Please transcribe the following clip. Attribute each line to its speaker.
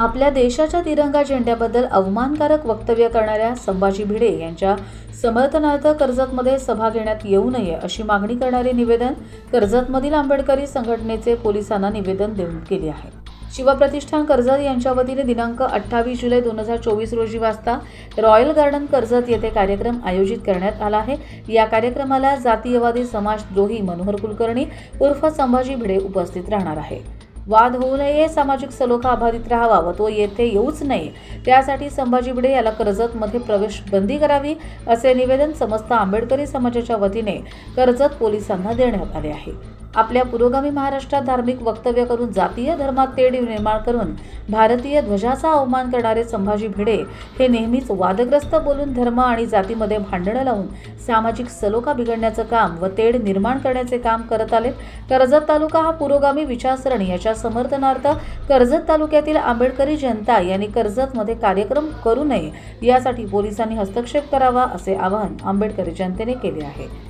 Speaker 1: आपल्या देशाच्या तिरंगा झेंड्याबद्दल अवमानकारक वक्तव्य करणाऱ्या संभाजी भिडे यांच्या समर्थनार्थ कर्जतमध्ये सभा घेण्यात येऊ नये अशी मागणी करणारे निवेदन कर्जतमधील आंबेडकरी संघटनेचे पोलिसांना निवेदन देऊन केले आहे. शिवप्रतिष्ठान कर्जत यांच्या वतीने दिनांक अठ्ठावीस जुलै दोन हजार चोवीस रोजी वाजता रॉयल गार्डन कर्जत येथे कार्यक्रम आयोजित करण्यात आला आहे. या कार्यक्रमाला जातीयवादी समाजद्रोही मनोहर कुलकर्णी उर्फ संभाजी भिडे उपस्थित राहणार आहे. वाद होऊ नये सामाजिक सलोखा अबाधित राहावा व तो येथे येऊच नये त्यासाठी संभाजी भिडे याला कर्जतमध्ये प्रवेश बंदी करावी असे निवेदन समस्त आंबेडकरी समाजाच्या वतीने कर्जत पोलिसांना देण्यात आले आहे. आपल्या पुरोगामी महाराष्ट्रात धार्मिक वक्तव्य करून जातीय धर्मात तेढ निर्माण करून भारतीय ध्वजाचा अवमान करणारे संभाजी भिडे हे नेहमीच वादग्रस्त बोलून धर्म आणि जातीमध्ये भांडणं लावून सामाजिक सलोखा बिघडण्याचं काम व तेढ निर्माण करण्याचे काम करत आले कर्जत तालुका हा पुरोगामी विचारसरणी. याच्या समर्थनार्थ कर्जत तालुक्यातील आंबेडकरी जनता यांनी कर्जतमध्ये कार्यक्रम करू नये यासाठी पोलिसांनी हस्तक्षेप करावा असे आवाहन आंबेडकरी जनतेने केले आहे.